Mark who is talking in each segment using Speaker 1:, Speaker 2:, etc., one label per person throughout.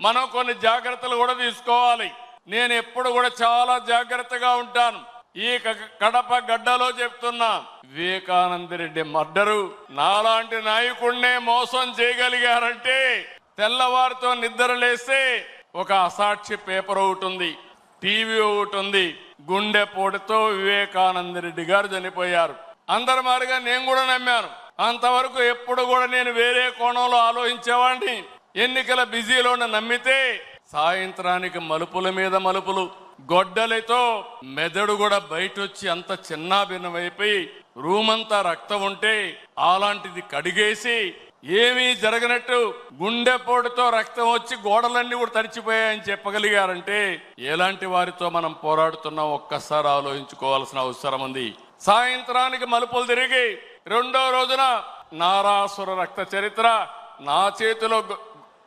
Speaker 1: మనం కొన్ని జాగ్రత్తలు కూడా తీసుకోవాలి. నేను ఎప్పుడు కూడా చాలా జాగ్రత్తగా ఉంటాను. ఈ క- కడప గడ్డలో చెప్తున్నా వివేకానంద రెడ్డి మర్డరు. నాలాంటి నాయకుడినే మోసం చేయగలిగారంటే తెల్లవారితో నిద్ర లేస్తే ఒక అసాక్షి పేపర్ ఒకటి ఉంది టీవీ ఒకటి ఉంది. గుండెపోటుతో వివేకానంద రెడ్డి గారు చనిపోయారు. అందరి మారిగా నేను కూడా నమ్మాను. అంతవరకు ఎప్పుడు కూడా నేను వేరే కోణంలో ఆలోచించేవాడిని. ఎన్నికల బిజీలోన నమ్మితే సాయంత్రానికి మలుపుల మీద మలుపులు గొడ్డలితో మెదడు కూడా బయట వచ్చి అంత చిన్నాభిన్నమైపోయి రూమంతా రక్తం ఉంటే అలాంటిది కడిగేసి ఏమీ జరగనట్టు గుండెపోటుతో రక్తం వచ్చి గోడలన్నీ కూడా తడిచిపోయాయని చెప్పగలిగారంటే ఎలాంటి వారితో మనం పోరాడుతున్నాం ఒక్కసారి ఆలోచించుకోవాల్సిన అవసరం ఉంది. సాయంత్రానికి మలుపులు తిరిగి రెండో రోజున నారాసుర రక్త చరిత్ర నా చేతిలో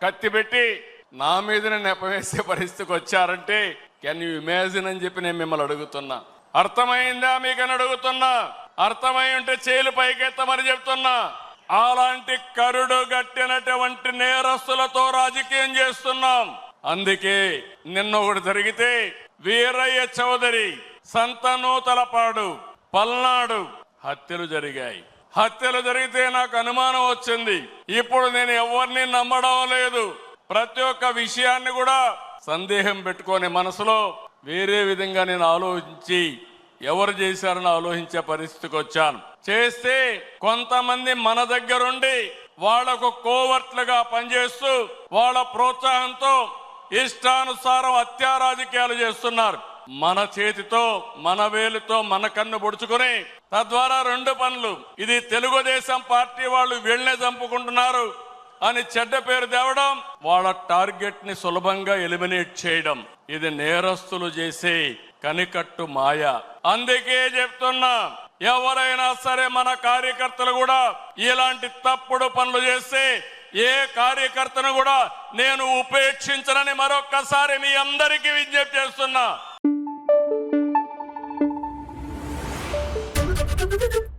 Speaker 1: కత్తి పెట్టి నా మీదనే నెపవేసే పరిస్థితికి వచ్చారంటే కెన్ యూ ఇమాజిన్ అని చెప్పి నేను మిమ్మల్ని అడుగుతున్నా. అర్థమైందా మీకని అడుగుతున్నా. అర్థమై ఉంటే చేలు పైకెత్తమని చెప్తున్నా. అలాంటి కరుడు గట్టినటువంటి నేరస్తులతో రాజకీయం చేస్తున్నాం. అందుకే నిన్న ఒకటి జరిగితే వీరయ్య చౌదరి సంతనూతలపాడు పల్నాడు హత్యలు జరిగాయి. హత్యలు జరిగితే నాకు అనుమానం వచ్చింది. ఇప్పుడు నేను ఎవరిని నమ్మడం లేదు. ప్రతి ఒక్క విషయాన్ని కూడా సందేహం పెట్టుకొని మనసులో వేరే విధంగా నేను ఆలోచించి ఎవరు చేశారని ఆలోచించే పరిస్థితికి వచ్చాను. చేస్తే కొంతమంది మన దగ్గరుండి వాళ్ళకు కోవర్ట్లుగా పనిచేస్తూ వాళ్ళ ప్రోత్సాహంతో ఇష్టానుసారం హత్యారాజకీయాలు చేస్తున్నారు. మన చేతితో మన వేలుతో మన కన్ను పొడుచుకుని తద్వారా రెండు పనులు. ఇది తెలుగుదేశం పార్టీ వాళ్ళు వీళ్ళనే చంపుకుంటున్నారు అని చెడ్డ పేరు తేవడం వాళ్ళ టార్గెట్ని సులభంగా ఎలిమినేట్ చేయడం. ఇది నేరస్తులు చేసే కనికట్టు మాయ. అందుకే చెప్తున్నా ఎవరైనా సరే మన కార్యకర్తలు కూడా ఇలాంటి తప్పుడు పనులు చేస్తే ఏ కార్యకర్తను కూడా నేను ఉపేక్షించనని మరొక్కసారి మీ అందరికీ విజ్ఞప్తి చేస్తున్నా.
Speaker 2: Thank you.